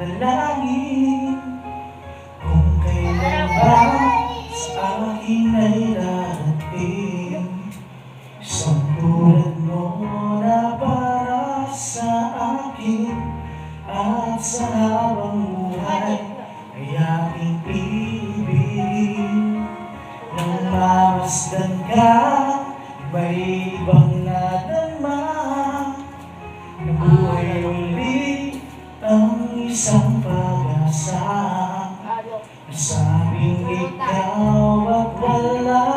dumadalangin Kung kailan ba sa akin ay darating Isang tulad mo na para sa akin At sa habang buhay. Ay aking ibigin Nang mamasdan ka, may ibang nadama Nabuhay uli ang isang pag-asa Nasabing ikaw at wala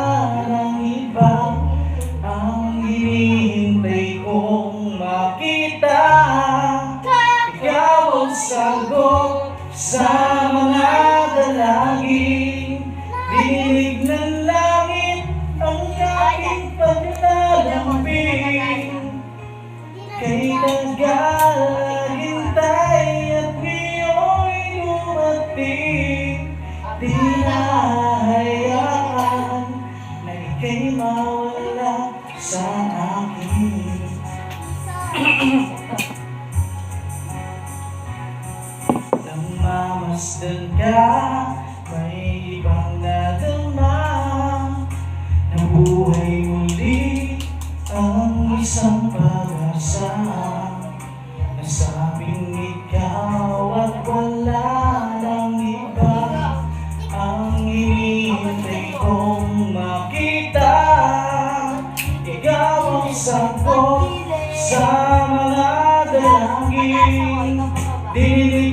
ng iba. Ang hinihintay kong makita. Ikaw ang sagot sa sa akin Nang mamasdan ka, may ibang nadama. Nabuhay muli ang isang pag-asa sagot sa mga dalangin Dinig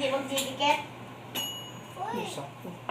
hindi magdidikit? Uy! Sakto